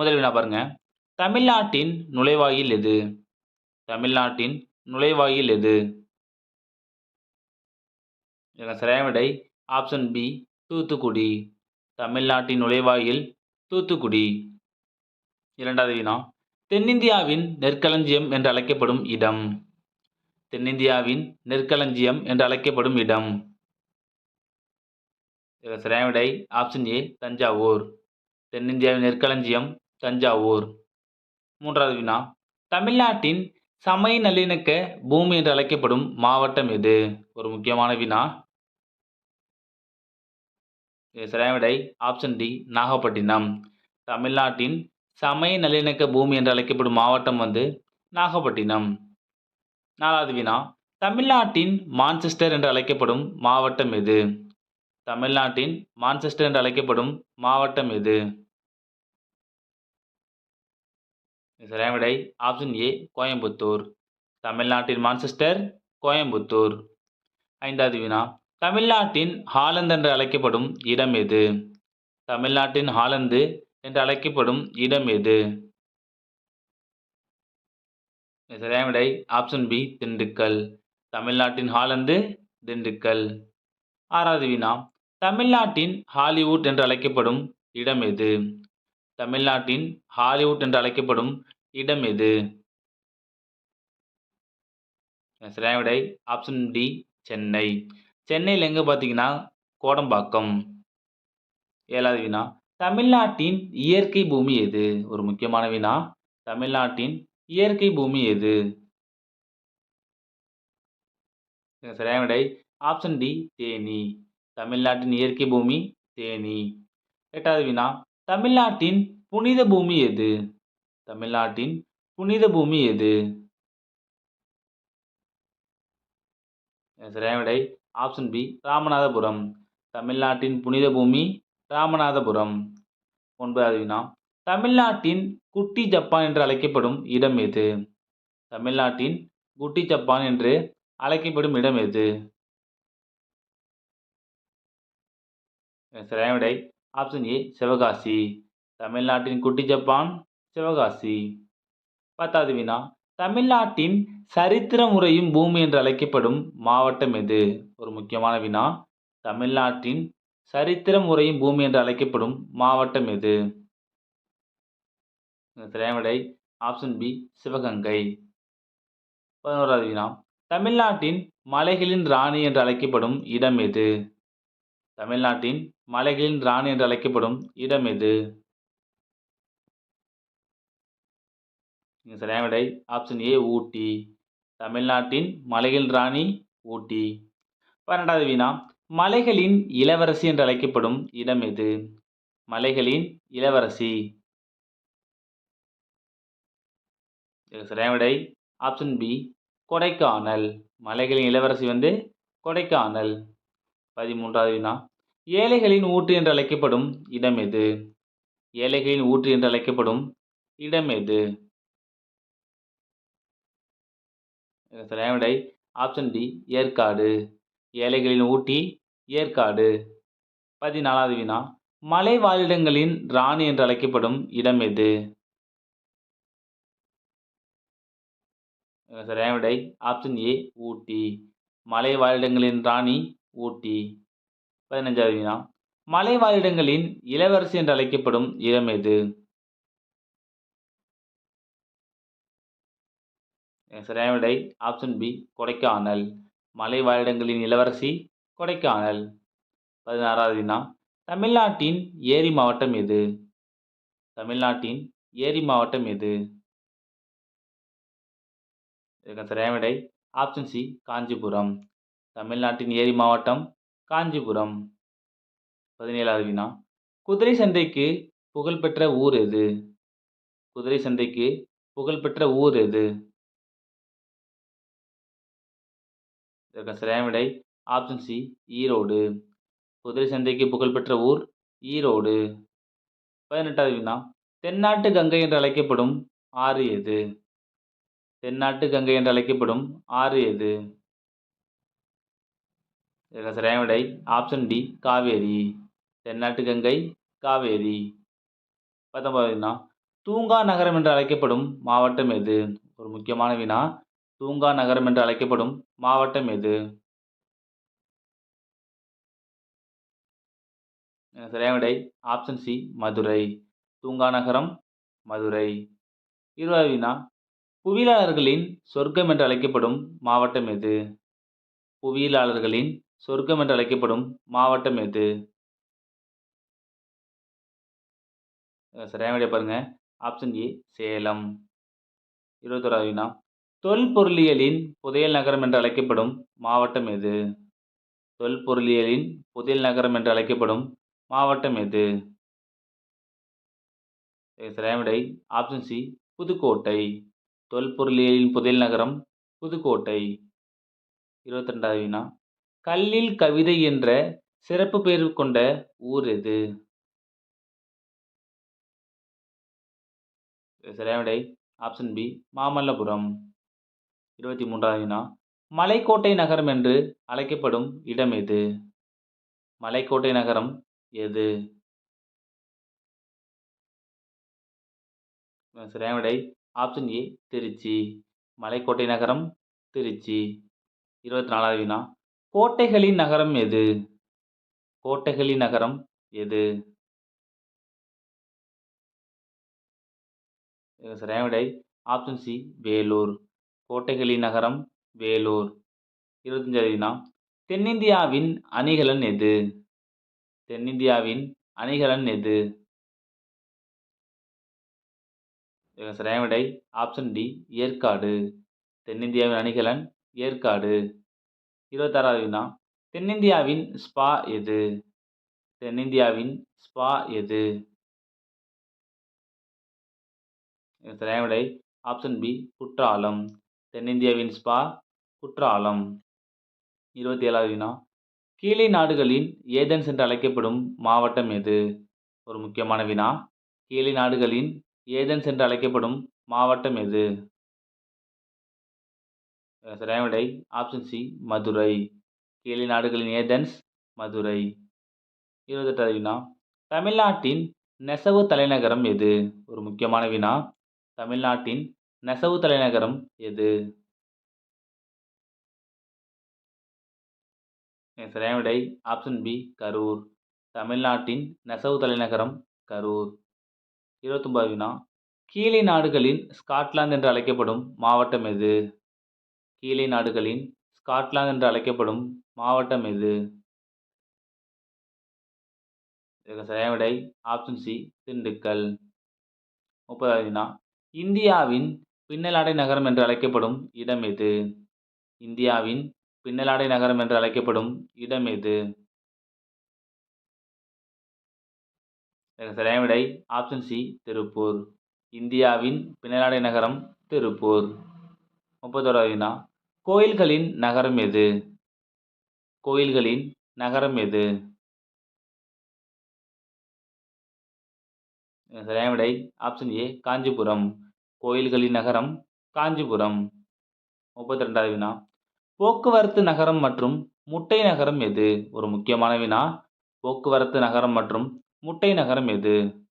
முதல் வினா பாருங்க. தமிழ்நாட்டின் நுழைவாயில் எது? தமிழ்நாட்டின் நுழைவாயில் எது? இதற்கு சரியான விடை. Option B Thoothukudi. தமிழ்நாட்டின் நுழைவாயில் தூத்துக்குடி. இரண்டாவது வினா. தென்னிந்தியாவின் நெற்களஞ்சியம் என்று அழைக்கப்படும் இடம். தென்னிந்தியாவின் நெற்களஞ்சியம் என்று அழைக்கப்படும் இடம். இதற்கு சரியான விடை. Option A Thanjavur. தென்னிந்தியாவின் நெற்களஞ்சியம் தஞ்சாவூர். மூன்றாவது வினா. தமிழ்நாட்டின் சமய நல்லிணக்க பூமி என்று அழைக்கப்படும் மாவட்டம் எது? ஒரு முக்கியமான வினா. சரியான விடை. Option D Nagapattinam. தமிழ்நாட்டின் சமய நல்லிணக்க பூமி என்று அழைக்கப்படும் மாவட்டம் வந்து நாகப்பட்டினம். நாலாவது வினா. தமிழ்நாட்டின் மான்செஸ்டர் என்று அழைக்கப்படும் மாவட்டம் எது? தமிழ்நாட்டின் மான்செஸ்டர் என்று அழைக்கப்படும் மாவட்டம் எது? சரியான விடை. ஆப்ஷன் ஏ கோயம்புத்தூர் தமிழ்நாட்டின் மான்செஸ்டர் கோயம்புத்தூர் ஐந்தாவது வினா தமிழ்நாட்டின் ஹாலந்து என்று அழைக்கப்படும் இடம் எது? தமிழ்நாட்டின் ஹாலந்து என்று அழைக்கப்படும் இடம் எது? சரியான விடை. Option B Dindigul. தமிழ்நாட்டின் ஹாலந்து திண்டுக்கல். ஆறாவது வினா தமிழ்நாட்டின் ஹாலிவுட் என்று அழைக்கப்படும் இடம் எது? தமிழ்நாட்டின் ஹாலிவுட் என்று அழைக்கப்படும் இடம் எது? சரியான விடை ஆப்ஷன் டி சென்னை. சென்னையில் எங்கே பார்த்தீங்கன்னா கோடம்பாக்கம். ஏழாவது வினா தமிழ்நாட்டின் இயற்கை பூமி எது? ஒரு முக்கியமான வினா தமிழ்நாட்டின் இயற்கை பூமி எது? சரியான விடை ஆப்ஷன் டி தேனி. தமிழ்நாட்டின் இயற்கை பூமி தேனி. எட்டாவது வினா தமிழ்நாட்டின் புனித பூமி எது? தமிழ்நாட்டின் புனித பூமி எது? சரியான விடை ஆப்ஷன் பி ராமநாதபுரம். தமிழ்நாட்டின் புனித பூமி ராமநாதபுரம். ஒன்பதாவது வினா தமிழ்நாட்டின் குட்டி ஜப்பான் என்று அழைக்கப்படும் இடம் எது? தமிழ்நாட்டின் குட்டி ஜப்பான் என்று அழைக்கப்படும் இடம் எது? சரியான விடை ஆப்ஷன் ஏ சிவகாசி. தமிழ்நாட்டின் குட்டி ஜப்பான் சிவகாசி. பத்தாவது வினா. தமிழ்நாட்டின் சரித்திரம் முறையும் பூமி என்று அழைக்கப்படும் மாவட்டம் எது? ஒரு முக்கியமான வினா. தமிழ்நாட்டின் சரித்திரம் முறையும் பூமி என்று அழைக்கப்படும் மாவட்டம் எது? திரேவடை ஆப்ஷன் பி சிவகங்கை. பதினோராவது வினா. தமிழ்நாட்டின் மலைகளின் ராணி என்று அழைக்கப்படும் இடம் எது? தமிழ்நாட்டின் மலைகளின் ராணி என்று அழைக்கப்படும் இடம் எது? சரியான விடை. Option A Ooty. தமிழ்நாட்டின் மலைகளின் ராணி ஊட்டி. பன்னெண்டாவது வினா மலைகளின் இளவரசி என்று அழைக்கப்படும் இடம் எது? மலைகளின் இளவரசி. சரியான விடை. Option B Kodaikanal. மலைகளின் இளவரசி வந்து கொடைக்கானல். பதிமூன்றாவது வினா ஏழைகளின் ஊற்று என்று அழைக்கப்படும் இடம் எது? ஏழைகளின் ஊற்று என்று அழைக்கப்படும் இடம் எது? சரியான விடை ஆப்ஷன் டி ஏற்காடு. ஏழைகளின் ஊட்டி ஏற்காடு. பதினாலாவது வினா. மலை வாழிடங்களின் ராணி என்று அழைக்கப்படும் இடம் எது? சரியான விடை ஆப்ஷன் ஏ ஊட்டி. மலை வாழிடங்களின் ராணி ஊட்டி. பதினஞ்சாவது வினா மலைவாழிடங்களின் இளவரசி என்று அழைக்கப்படும் இடம் எது? சரியான விடை ஆப்ஷன் பி கொடைக்கானல் மலை வாழிடங்களின் இளவரசி கொடைக்கானல் பதினாறாவது வினா தமிழ்நாட்டின் ஏரி மாவட்டம் எது? தமிழ்நாட்டின் ஏரி மாவட்டம் எது? சரியான விடை ஆப்ஷன் சி காஞ்சிபுரம் தமிழ்நாட்டின் ஏரி மாவட்டம் காஞ்சிபுரம். பதினேழாவது வினா குதிரை சந்தைக்கு புகழ்பெற்ற ஊர் எது? குதிரை சந்தைக்கு புகழ்பெற்ற ஊர் எது? இதற்கு சரியான விடை ஆப்ஷன் சி ஈரோடு. குதிரை சந்தைக்கு புகழ்பெற்ற ஊர் ஈரோடு. பதினெட்டாவது வினா தென்னாட்டு கங்கை என்று அழைக்கப்படும் ஆறு எது? தென்னாட்டு கங்கை என்று அழைக்கப்படும் ஆறு எது? இதற்கு சரியான விடை ஆப்ஷன் டி காவேரி. தென்னாட்டு கங்கை காவேரி. பத்தொன்பதுனா தூங்கா நகரம் என்று அழைக்கப்படும் மாவட்டம் எது? ஒரு முக்கியமான வினா தூங்கா நகரம் என்று அழைக்கப்படும் மாவட்டம் எது? சரியான விடை ஆப்ஷன் சி மதுரை. தூங்கா நகரம் மதுரை. இருபது வினா புவியியலாளர்களின் சொர்க்கம் என்று அழைக்கப்படும் மாவட்டம் எது? புவியியலாளர்களின் சொர்க்கம் என்று அழைக்கப்படும் மாவட்டம் எது? சரியான விடை பாருங்க. Option A Salem. இருபத்தோராவது வினா தொல்பொருளியலின் புதையல் நகரம் என்று அழைக்கப்படும் மாவட்டம் எது? தொல்பொருளியலின் புதையல் நகரம் என்று அழைக்கப்படும் மாவட்டம் எது? சரியான விடை. Option C Pudukkottai. தொல்பொருளியலின் புதையல் நகரம் புதுக்கோட்டை. இருபத்தி ரெண்டாவது வினா கல்லில் கவிதை என்ற சிறப்பு பெயர் கொண்ட ஊர் எது? சரியான விடை. Option B Mamallapuram. இருபத்தி மூன்றாவது வினா மலைக்கோட்டை நகரம் என்று அழைக்கப்படும் இடம் எது? மலைக்கோட்டை நகரம் எது? சரியான விடை. ஆப்ஷன் ஏ திருச்சி. மலைக்கோட்டை நகரம் திருச்சி. இருபத்தி நாலாவது வினா கோட்டைகளின் நகரம் எது? கோட்டைகளின் நகரம் எது? சரியான விடை? Option C Vellore. கோட்டைகளின் நகரம் வேலூர். இருபத்தஞ்சாவது தென்னிந்தியாவின் அணிகலன் எது? தென்னிந்தியாவின் அணிகலன் எது? சரியான விடை? Option D Yercaud. தென்னிந்தியாவின் அணிகலன் ஏற்காடு. இருபத்தாறாவது வினா தென்னிந்தியாவின் ஸ்பா எது? தென்னிந்தியாவின் ஸ்பா எது? விடை ஆப்ஷன் பி குற்றாலம். தென்னிந்தியாவின் ஸ்பா குற்றாலம். இருபத்தி ஏழாவது வினா கீழே நாடுகளின் ஏதென்ஸ் என்று அழைக்கப்படும் மாவட்டம் எது? ஒரு முக்கியமான வினா கீழே நாடுகளின் ஏதென்ஸ் என்று அழைக்கப்படும் மாவட்டம் எது? சரியான விடை ஆப்ஷன் சி மதுரை. கீழே நாடுகளின் ஏதென்ஸ் மதுரை. இருபத்தெட்டாவது வினா. தமிழ்நாட்டின் நெசவு தலைநகரம் எது? ஒரு முக்கியமான வினா. தமிழ்நாட்டின் நெசவு தலைநகரம் எது? சரியான விடை ஆப்ஷன் பி கரூர். தமிழ்நாட்டின் நெசவு தலைநகரம் கரூர். இருபத்தொன்பது வினா. கீழே நாடுகளின் ஸ்காட்லாந்து என்று அழைக்கப்படும் மாவட்டம் எது? கீழே நாடுகளின் ஸ்காட்லாந்து என்று அழைக்கப்படும் மாவட்டம் எது? சரியான விடை ஆப்ஷன் சி திண்டுக்கல். முப்பதாவது வினா இந்தியாவின் பின்னலாடை நகரம் என்று அழைக்கப்படும் இடம் எது? இந்தியாவின் பின்னலாடை நகரம் என்று அழைக்கப்படும் இடம் எது? சரியான விடை ஆப்ஷன் சி திருப்பூர். இந்தியாவின் பின்னலாடை நகரம் திருப்பூர். முப்பத்தோராவது வினா கோயில்களின் நகரம் எது? கோயில்களின் நகரம் எது? சரியான விடை. Option A Kanchipuram. கோயில்களின் நகரம் காஞ்சிபுரம். முப்பத்தி ரெண்டாவது வினா. போக்குவரத்து நகரம் மற்றும் முட்டை நகரம் எது? ஒரு முக்கியமான வினா. போக்குவரத்து நகரம் மற்றும் முட்டை நகரம் எது?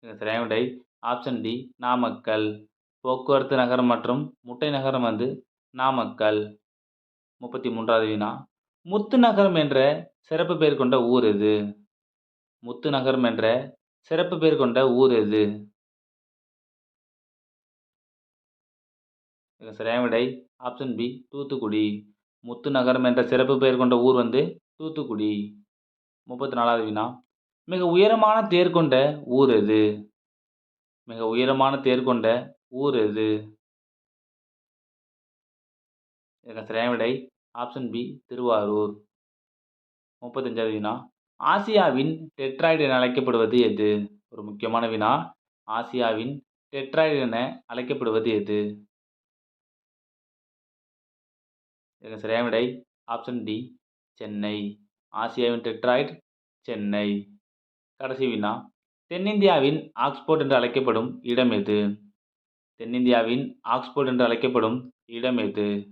சரியான விடை. Option D Namakkal. போக்குவரத்து நகரம் மற்றும் முட்டை நகரம் வந்து நாமக்கல். முப்பத்தி மூன்றாவது வினா முத்து நகரம் என்ற சிறப்பு பெயர் கொண்ட ஊர் எது? முத்து நகரம் என்ற சிறப்பு பெயர் கொண்ட ஊர் எது? சரியான விடை. Option B Thoothukudi. முத்து நகரம் என்ற சிறப்பு பெயர் கொண்ட ஊர் வந்து தூத்துக்குடி. முப்பத்தி நாலாவது வினா மிக உயரமான தேர் கொண்ட ஊர் எது? மிக உயரமான தேர் கொண்ட ஊர் எது சரியான விடை ஆப்ஷன் பி திருவாரூர். முப்பத்தஞ்சாவது வினா. ஆசியாவின் டெட்ராய்டு என அழைக்கப்படுவது எது? ஒரு முக்கியமான வினா. ஆசியாவின் டெட்ராய்டு என அழைக்கப்படுவது எது? இதற்கு சரியான விடை ஆப்ஷன் டி சென்னை. ஆசியாவின் டெட்ராய்டு சென்னை. கடைசி வினா. தென்னிந்தியாவின் ஆக்ஸ்போர்ட் என்று அழைக்கப்படும் இடம் எது? தென்னிந்தியாவின் ஆக்ஸ்போர்ட் என்று அழைக்கப்படும் இடம் எது?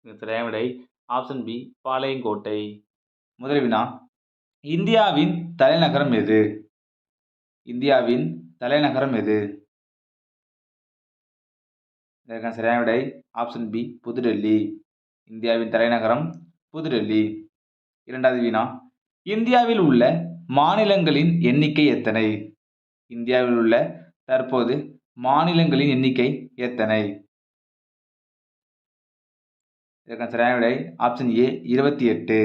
இதற்கு சரியான விடை ஆப்ஷன் பி பாளையங்கோட்டை. முதல் வினா இந்தியாவின் தலைநகரம் எது? இந்தியாவின் தலைநகரம் எது? இதற்கான சரியான விடை ஆப்ஷன் பி புதுடெல்லி. இந்தியாவின் தலைநகரம் புதுடெல்லி. இரண்டாவது வினா இந்தியாவில் உள்ள மாநிலங்களின் எண்ணிக்கை எத்தனை? இந்தியாவில் உள்ள தற்போது மாநிலங்களின் எண்ணிக்கை எத்தனை? இதற்கான சரியான விடை ஆப்ஷன் ஏ இருபத்தி எட்டு.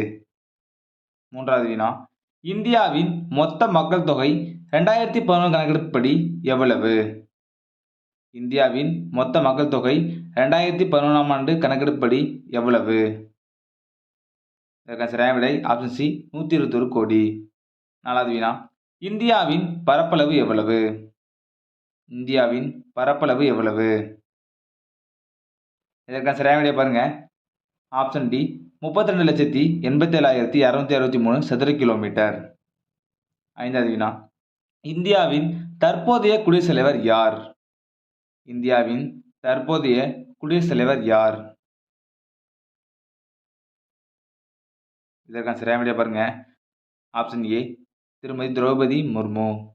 மூன்றாவது வினா இந்தியாவின் மொத்த மக்கள் தொகை ரெண்டாயிரத்தி பதினொன்று கணக்கெடுப்படி எவ்வளவு? இந்தியாவின் மொத்த மக்கள் தொகை ரெண்டாயிரத்தி பதினொன்றாம் ஆண்டு கணக்கெடுப்படி எவ்வளவு? இதற்கான சரியான விடை ஆப்ஷன் சி நூற்றி இருபத்தொரு கோடி. நாலாவது வினா இந்தியாவின் பரப்பளவு எவ்வளவு? இந்தியாவின் பரப்பளவு எவ்வளவு? இதற்கான சரியான விடைய பாருங்க. ஆப்ஷன் டி முப்பத்தி ரெண்டு லட்சத்தி எண்பத்தி ஏழாயிரத்தி இரநூத்தி அறுபத்தி மூணு சதுர கிலோமீட்டர் ஐந்தாவது வினா இந்தியாவின் தற்போதைய குடியரசுத் தலைவர் யார்? இந்தியாவின் தற்போதைய குடியரசுத் தலைவர் யார் இதற்கான சரியான விடைய பாருங்க. ஆப்ஷன் ஏ திருமதி திரௌபதி முர்மு.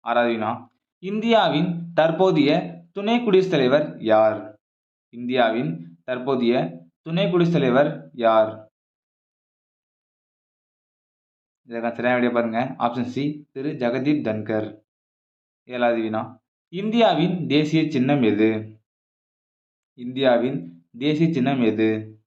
ஆறாவது வினா இந்தியாவின் தற்போதைய துணை குடியரசுத் தலைவர் யார்? இந்தியாவின் தற்போதைய துணை குடியரசுத் தலைவர் யார்? இதற்கான சரியான விடையை பாருங்க. Option C Thiru. Jagdeep Dhankhar. ஏழாவது வினா இந்தியாவின் தேசிய சின்னம் எது? இந்தியாவின் தேசிய சின்னம் எது?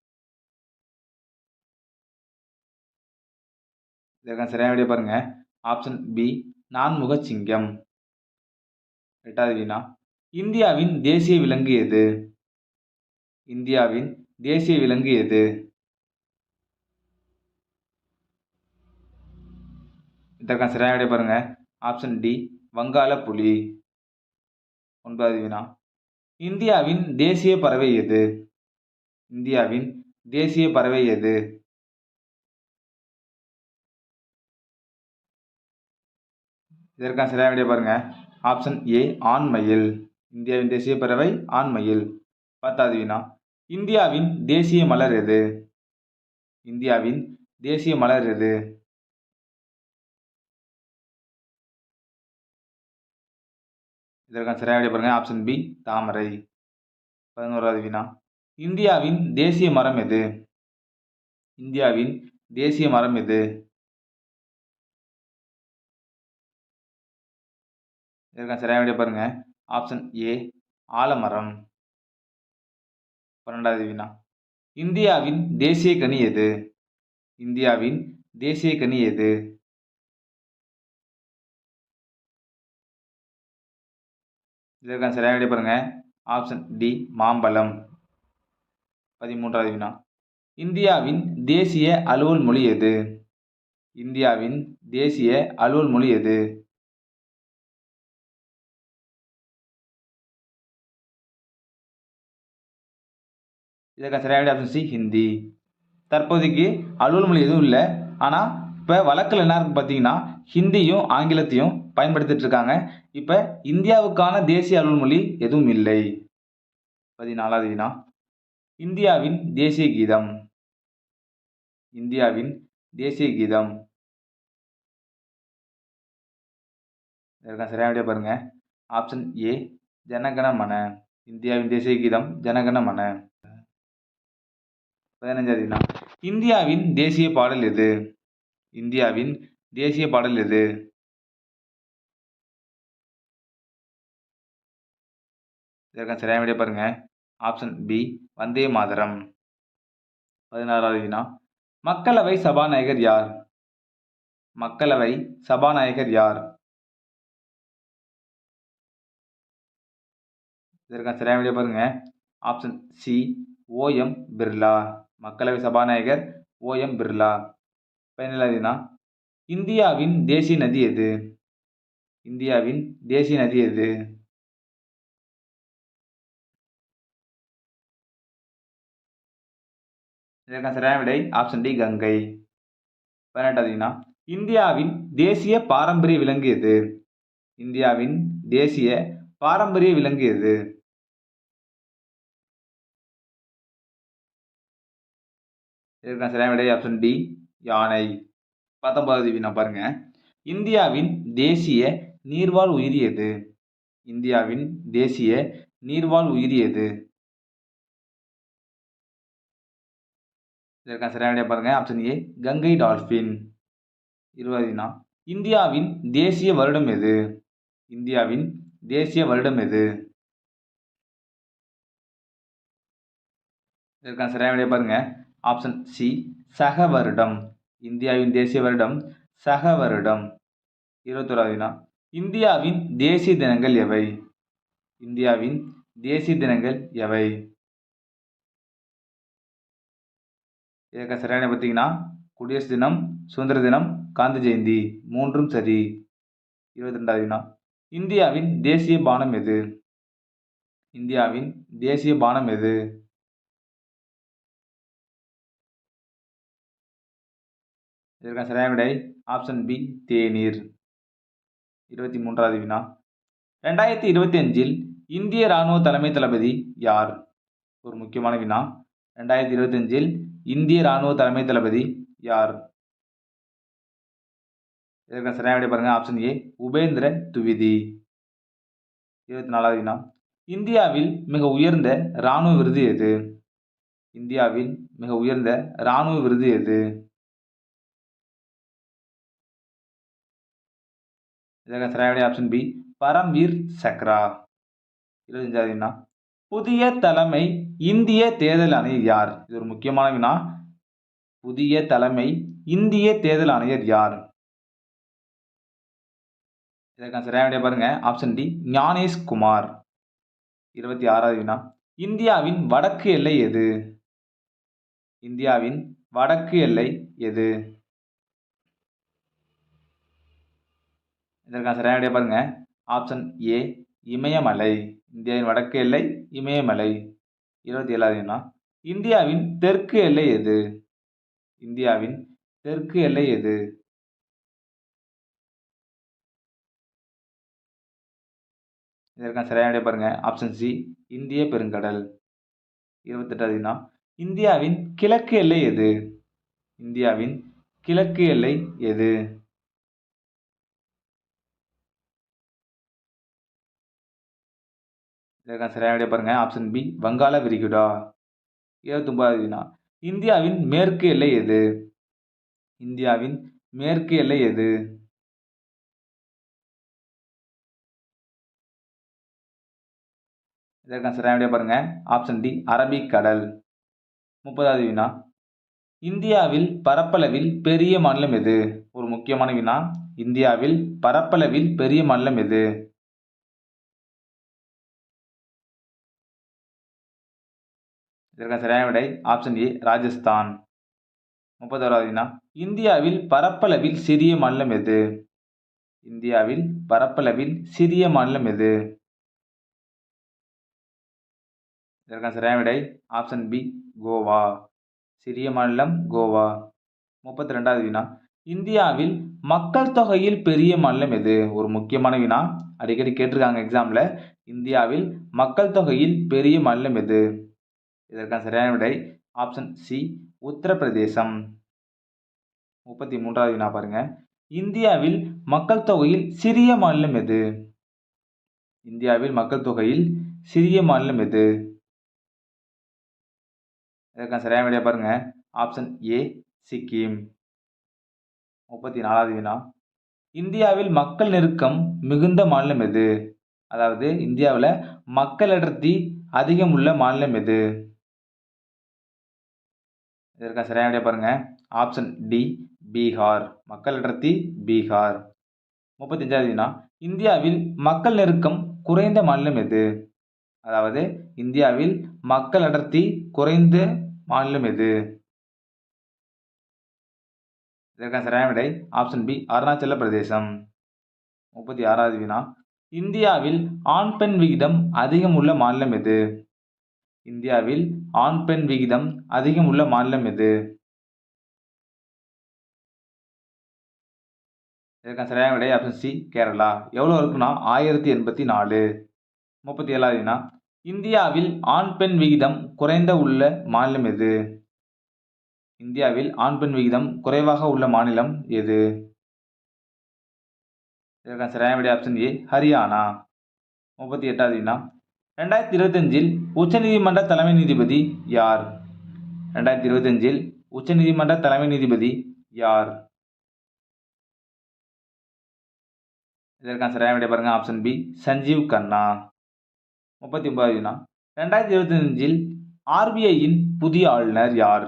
இதற்கான சரியான பாருங்க. ஆப்ஷன் பி நான்முக சிங்கம் எட்டாவது வினா இந்தியாவின் தேசிய விலங்கு எது? இந்தியாவின் தேசிய விலங்கு எது? இதற்கான சரியான விடை பாருங்க. ஆப்ஷன் டி வங்காள புலி ஒன்பதாவது வினா இந்தியாவின் தேசிய பறவை எது? இந்தியாவின் தேசிய பறவை எது? இதற்கான சரியான விடைய பாருங்கள் ஆப்ஷன் ஏ ஆண்மயில் இந்தியாவின் தேசிய பறவை ஆண்மயில் பத்தாவது வினா இந்தியாவின் தேசிய மலர் எது? இந்தியாவின் தேசிய மலர் எது? இதற்கான சரியான விடைய பாருங்கள் ஆப்ஷன் பி தாமரை. பதினோராவது வினா இந்தியாவின் தேசிய மரம் எது? இந்தியாவின் தேசிய மரம் எது? இருக்கான் சரியான விடை பாருங்க. ஆப்ஷன் ஏ ஆலமரம். பன்னெண்டாவது வினா இந்தியாவின் தேசிய கனி எது? இந்தியாவின் தேசிய கனி எது? இதற்கான சரியாக விட பாருங்க. ஆப்ஷன் டி மாம்பழம். பதிமூன்றாவது வினா இந்தியாவின் தேசிய அலுவல் மொழி எது? இந்தியாவின் தேசிய அலுவல் மொழி எது? இதற்கான சரியான ஆப்ஷன் சி ஹிந்தி தற்போதைக்கு அலுவல் மொழி எதுவும் இல்லை. ஆனால் இப்போ வழக்கில் என்ன இருக்குது பார்த்தீங்கன்னா ஹிந்தியும் ஆங்கிலத்தையும் பயன்படுத்திட்டு இருக்காங்க. இப்போ இந்தியாவுக்கான தேசிய அலுவல் மொழி எதுவும் இல்லை. பதினாலாவது வினா இந்தியாவின் தேசிய கீதம். இந்தியாவின் தேசிய கீதம். இதற்கான சரியான பாருங்கள் பாருங்க. ஆப்ஷன் ஏ ஜனகண மன. இந்தியாவின் தேசிய கீதம் ஜனகண மன. பதினஞ்சாவது வினா இந்தியாவின் தேசிய பாடல் எது? இந்தியாவின் தேசிய பாடல் எது? இதற்கான சரியான விடையை பாருங்க. Option B Vande Mataram. பதினாறாவது வினா மக்களவை சபாநாயகர் யார்? மக்களவை சபாநாயகர் யார்? இதற்கான சரியான விடையை பாருங்க. Option C Om Birla. மக்களவை சபாநாயகர் ஓஎம் பிர்லா. பதினேழாவது இந்தியாவின் தேசிய நதி எது? இந்தியாவின் தேசிய நதி எது? இதற்கான சரியான விடை ஆப்ஷன் டி கங்கை. பதினெட்டாவது இந்தியாவின் தேசிய பாரம்பரிய விலங்கு எது? இந்தியாவின் தேசிய பாரம்பரிய விலங்கு எது? இதற்கான சரியான விடை ஆப்ஷன் டி யானை. பத்தொன்பதாவது வினா பாருங்க. இந்தியாவின் தேசிய நீர்வாழ் உயிரி எது? இந்தியாவின் தேசிய நீர்வாழ் உயிரி எது? இதற்கான சரியான விடை பாருங்க. Option A Gangai dolphin. இருபது வினா இந்தியாவின் தேசிய வருடம் எது? இந்தியாவின் தேசிய வருடம் எது? இதற்கான சரியான விடைய பாருங்க. ஆப்ஷன் சி சக வருடம் இந்தியாவின் தேசிய வருடம் சக வருடம் இருபத்தோராவது வினா. இந்தியாவின் தேசிய தினங்கள் எவை? இந்தியாவின் தேசிய தினங்கள் எவை? இதற்கு சரியான பார்த்தீங்கன்னா குடியரசு தினம் சுதந்திர தினம் காந்தி ஜெயந்தி. மூன்றும் சரி. இருபத்தி ரெண்டாவது வினா. இந்தியாவின் தேசிய பானம் எது? இந்தியாவின் தேசிய பானம் எது? இதற்கான சரியான விடை? ஆப்ஷன் பி தேநீர். இருபத்தி மூன்றாவது வினா. ரெண்டாயிரத்தி இருபத்தி அஞ்சில் இந்திய இராணுவ தலைமை தளபதி யார்? ஒரு முக்கியமான வினா. ரெண்டாயிரத்தி இருபத்தஞ்சில் இந்திய இராணுவ தலைமை தளபதி யார்? இதற்கான சரியான விடை பாருங்க. Option A Upendra Dwivedi. இருபத்தி நாலாவது வினா. இந்தியாவில் மிக உயர்ந்த இராணுவ விருது எது? இந்தியாவில் மிக உயர்ந்த இராணுவ விருது எது? இதற்கான சரியாவுடைய ஆப்ஷன் பி பரம்வீர் சக்ரா. இருபத்தஞ்சாவது வினா புதிய தலைமை இந்திய தேர்தல் ஆணையர் யார்? இது ஒரு முக்கியமான வினா புதிய தலைமை இந்திய தேர்தல் ஆணையர் யார்? இதற்கான சரியான பாருங்க. Option D Gyanesh Kumar. இருபத்தி ஆறாவது வினா இந்தியாவின் வடக்கு எல்லை எது? இந்தியாவின் வடக்கு எல்லை எது? இதற்கான சரியான விடை பாருங்க. Option A Imayamalai. இந்தியாவின் வடக்கு எல்லை இமயமலை. இருபத்தி ஏழாவதுனா இந்தியாவின் தெற்கு எல்லை எது? இந்தியாவின் தெற்கு எல்லை எது? இதற்கான சரியான விடை பாருங்க. ஆப்ஷன் சி இந்திய பெருங்கடல். இருபத்தெட்டாவதுனா இந்தியாவின் கிழக்கு எல்லை எது? இந்தியாவின் கிழக்கு எல்லை எது? இதற்கான சரியான விடை பாருங்கள் ஆப்ஷன் பி வங்காள விரிகுடா. இருபத்தொன்பதாவது வினா இந்தியாவின் மேற்கு எல்லை எது? இந்தியாவின் மேற்கு எல்லை எது? இதற்கான சரியான விடை பாருங்கள் ஆப்ஷன் டி அரபிக் கடல். முப்பதாவது வினா. இந்தியாவில் பரப்பளவில் பெரிய மாநிலம் எது? ஒரு முக்கியமான வினா. இந்தியாவில் பரப்பளவில் பெரிய மாநிலம் எது? இதற்கான சரியான விடை? Option A Rajasthan. முப்பத்தோராவது வினா. இந்தியாவில் பரப்பளவில் சிறிய மாநிலம் எது? இந்தியாவில் பரப்பளவில் சிறிய மாநிலம் எது? இதற்கான சரியான விடை? Option B Goa. சிறிய மாநிலம் கோவா. முப்பத்தி ரெண்டாவது வினா. இந்தியாவில் மக்கள் தொகையில் பெரிய மாநிலம் எது? ஒரு முக்கியமான வினா. அடிக்கடி கேட்டிருக்காங்க எக்ஸாமில் இந்தியாவில் மக்கள் தொகையில் பெரிய மாநிலம் எது? இதற்கான சரியான விடை ஆப்ஷன் சி உத்தரப்பிரதேசம். முப்பத்தி மூன்றாவது வினா பாருங்க. இந்தியாவில் மக்கள் தொகையில் சிறிய மாநிலம் எது? இந்தியாவில் மக்கள் தொகையில் சிறிய மாநிலம் எது? இதற்கான சரியான விடையா பாருங்க. Option A Sikkim. முப்பத்தி நாலாவது வினா. இந்தியாவில் மக்கள் நெருக்கம் மிகுந்த மாநிலம் எது? அதாவது இந்தியாவில் மக்கள் அடர்த்தி அதிகம் உள்ள மாநிலம் எது? இதற்கான சரியான விடையை பாருங்கள் ஆப்ஷன் டி பீகார் மக்கள் அடர்த்தி பீகார் முப்பத்தஞ்சாவது வினா இந்தியாவில் மக்கள் நெருக்கம் குறைந்த மாநிலம் எது? அதாவது இந்தியாவில் மக்கள் அடர்த்தி குறைந்த மாநிலம் எது? இதற்கான சரியான விடை. ஆப்ஷன் பி அருணாச்சல பிரதேசம். முப்பத்தி ஆறாவது வினா இந்தியாவில் ஆண் பெண் விகிதம் அதிகம் உள்ள மாநிலம் எது? இந்தியாவில் ஆண் பெண் விகிதம் அதிகம் உள்ள மாநிலம் எது? இதற்கான சரியான விடை ஆப்ஷன் சி கேரளா. எவ்வளோ இருக்குன்னா ஆயிரத்தி எண்பத்தி நாலு. முப்பத்தி ஏழாவதுனா இந்தியாவில் ஆண் பெண் விகிதம் குறைந்த உள்ள மாநிலம் எது? இந்தியாவில் ஆண் பெண் விகிதம் குறைவாக உள்ள மாநிலம் எது? இதற்கான சரியான விடை ஆப்ஷன் ஏ ஹரியானா. முப்பத்தி எட்டாவது வினா. ரெண்டாயிரத்தி இருபத்தஞ்சில் உச்சநீதிமன்ற தலைமை நீதிபதி யார்? ரெண்டாயிரத்தி இருபத்தஞ்சில் உச்சநீதிமன்ற தலைமை நீதிபதி யார்? இதற்கான சரியான விடை பாருங்க ஆப்ஷன் பி சஞ்சீவ் கண்ணா. முப்பத்தி ஒன்பதாவது வினா ரெண்டாயிரத்தி இருபத்தஞ்சில் ஆர்பிஐயின் புதிய ஆளுநர் யார்?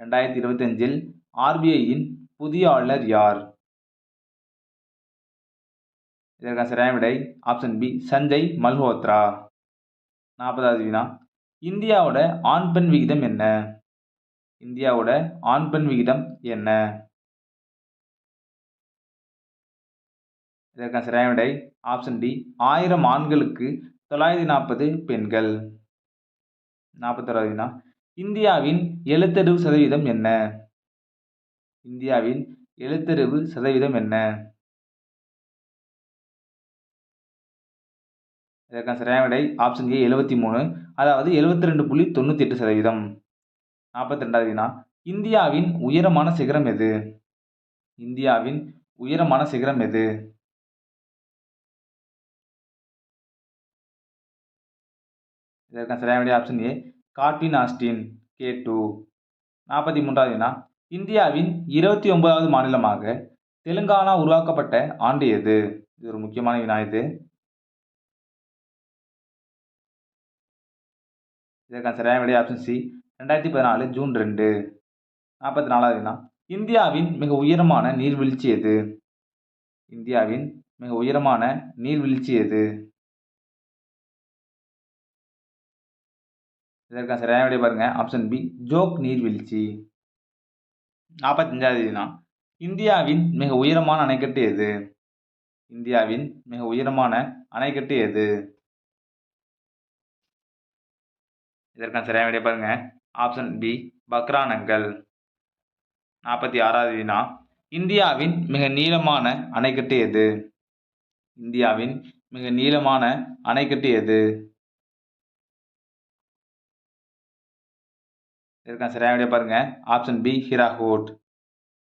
ரெண்டாயிரத்தி இருபத்தஞ்சில் ஆர்பிஐயின் புதிய ஆளுநர் யார்? இதற்கான சரியான விடை ஆப்ஷன் பி சஞ்சய் மல்ஹோத்ரா. நாற்பதாவது வினா இந்தியாவோட ஆண் பெண் விகிதம் என்ன? இந்தியாவோட ஆண் பெண் விகிதம் என்ன? இதற்கான சரியான விடை ஆப்ஷன் டி ஆயிரம் ஆண்களுக்கு தொள்ளாயிரத்தி நாற்பது பெண்கள். நாற்பத்தோராவது வினா இந்தியாவின் எழுத்தறிவு சதவீதம் என்ன? இந்தியாவின் எழுத்தறிவு சதவீதம் என்ன? இதற்கான சரியான விடை ஆப்ஷன் ஏ எழுபத்தி மூணு அதாவது எழுபத்தி ரெண்டு புள்ளி தொண்ணூற்றி எட்டு சதவீதம். நாற்பத்தி ரெண்டாவது வினா இந்தியாவின் உயரமான சிகரம் எது? இந்தியாவின் உயரமான சிகரம் எது? இதற்கான சரியான விடை option A Godwin Austen K two நாற்பத்தி மூன்றாவது வினா இந்தியாவின் இருபத்தி ஒன்பதாவது மாநிலமாக தெலுங்கானா உருவாக்கப்பட்ட ஆண்டு எது? இது ஒரு முக்கியமான வினா இது. இதற்கான சரியான விடை ஆப்ஷன் சி ரெண்டாயிரத்தி பதினாலு ஜூன் ரெண்டு. நாற்பத்தி நாலாவது வினா இந்தியாவின் மிக உயரமான நீர்வீழ்ச்சி எது? இந்தியாவின் மிக உயரமான நீர்வீழ்ச்சி எது? இதற்கான சரியான விடை பாருங்க. ஆப்ஷன் பி ஜோக் நீர்வீழ்ச்சி. நாற்பத்தஞ்சாவது வினா இந்தியாவின் மிக உயரமான அணைக்கட்டு எது? இந்தியாவின் மிக உயரமான அணைக்கட்டு எது? இதற்கான சரியான விடை பாருங்கள் ஆப்ஷன் பி பக்ரானங்கள் நாற்பத்தி ஆறாவது வினா. இந்தியாவின் மிக நீளமான அணைக்கட்டு எது? இந்தியாவின் மிக நீளமான அணைக்கட்டு எது? இதற்கான சரியான விடை பாருங்க. Option B Hirakud.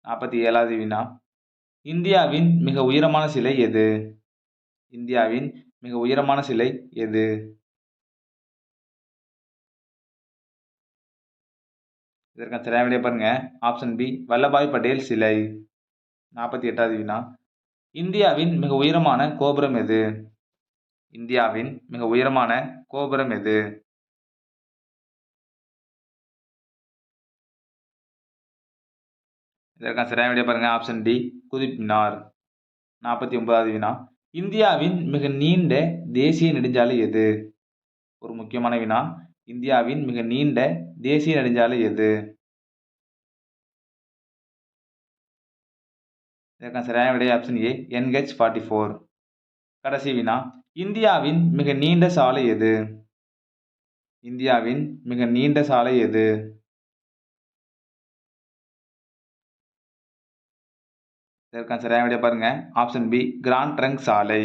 நாற்பத்தி ஏழாவது வினா. இந்தியாவின் மிக உயரமான சிலை எது? இந்தியாவின் மிக உயரமான சிலை எது? இதற்கான சரியான விடை பாருங்க. ஆப்ஷன் பி வல்லபாய் பட்டேல் சிலை. நாற்பத்தி எட்டாவது வினா. இந்தியாவின் மிக உயரமான கோபுரம் எது? இந்தியாவின் மிக உயரமான கோபுரம் எது? இதற்கான சரியான விடை பாருங்க. Option D Qutub Minar. நாற்பத்தி ஒன்பதாவது வினா. இந்தியாவின் மிக நீண்ட தேசிய நெடுஞ்சாலை எது? ஒரு முக்கியமான வினா. இந்தியாவின் மிக நீண்ட தேசிய நெடுஞ்சாலை எது? இதற்கான சரியான விடை option A NH forty four கடைசி வினா இந்தியாவின் மிக நீண்ட சாலை எது? இந்தியாவின் மிக நீண்ட சாலை எது? இதற்கான சரியான விடைய பாருங்க. ஆப்ஷன் பி கிராண்ட் ட்ரங்க் சாலை.